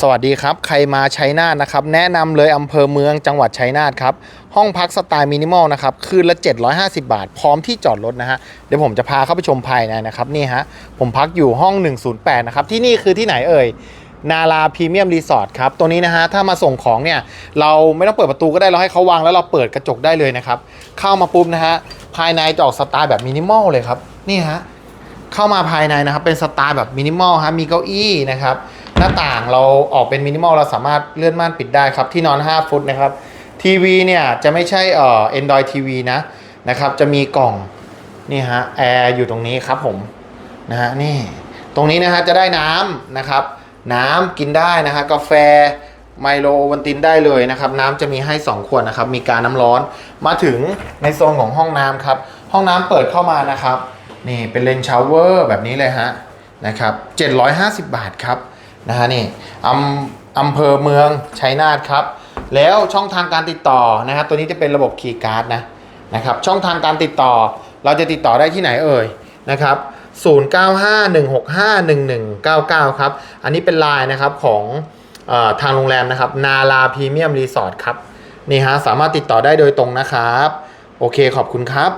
สวัสดีครับ ใครมาชัยนาทนะครับ แนะนำเลยอำเภอเมืองจังหวัดชัยนาทครับ ห้องพักสไตล์มินิมอลนะครับ คืนละ 750 บาท พร้อมที่จอดรถนะฮะ เดี๋ยวผมจะพาเข้าไปชมภายในนะครับ นี่ฮะ ผมพักอยู่ห้อง 108 นะครับ ที่นี่คือที่ไหนเอ่ย นาราพรีเมียมรีสอร์ทครับ ตัวนี้นะฮะ ถ้ามาส่งของเนี่ย เราไม่ต้องเปิดประตูก็ได้ เราให้เขาวางแล้วเราเปิดกระจกได้เลยนะครับ เข้ามาปุ๊บนะฮะ ภายในจะออกสไตล์แบบมินิมอลเลยครับ นี่ฮะ เข้ามาภายในนะครับ เป็นสไตล์แบบมินิมอลฮะ มีเก้าอี้นะครับ น้าต่างเราออกเป็นมินิมอลเราสามารถเลื่อนม่านปิดได้ครับ ที่นอน 5 ฟุตนะครับทีวีเนี่ยจะไม่ใช่เอ่อ Android TV นะนะครับ จะมีกล่องนี่ฮะแอร์อยู่ตรงนี้ครับผมนะฮะนี่ตรงนี้นะฮะจะได้น้ำนะครับ น้ำกินได้นะฮะกาแฟไมโลวันตินได้เลยนะครับ น้ำจะมีให้ 2 ขวดนะครับ มีการน้ำร้อนมาถึงในโซนของห้องน้ำครับ ห้องน้ำเปิดเข้ามานะครับ นี่เป็นเลนชาวเวอร์แบบนี้เลยฮะนะครับ750 บาทครับ นะฮะนี่อำอำเภอเมืองชัยนาทครับ แล้วช่องทางการติดต่อนะครับตัวนี้จะเป็นระบบคีย์การ์ดนะนะครับช่องทางการติดต่อเราจะติดต่อได้ที่ไหนเอ่ยนะครับ0951651199 ครับ อันนี้เป็นไลน์นะครับของออทางโรงแรมนะครับ นาลาพรีเมียมรีสอร์ทครับ นี่ฮะ สามารถติดต่อได้โดยตรงนะครับ โอเคขอบคุณครับ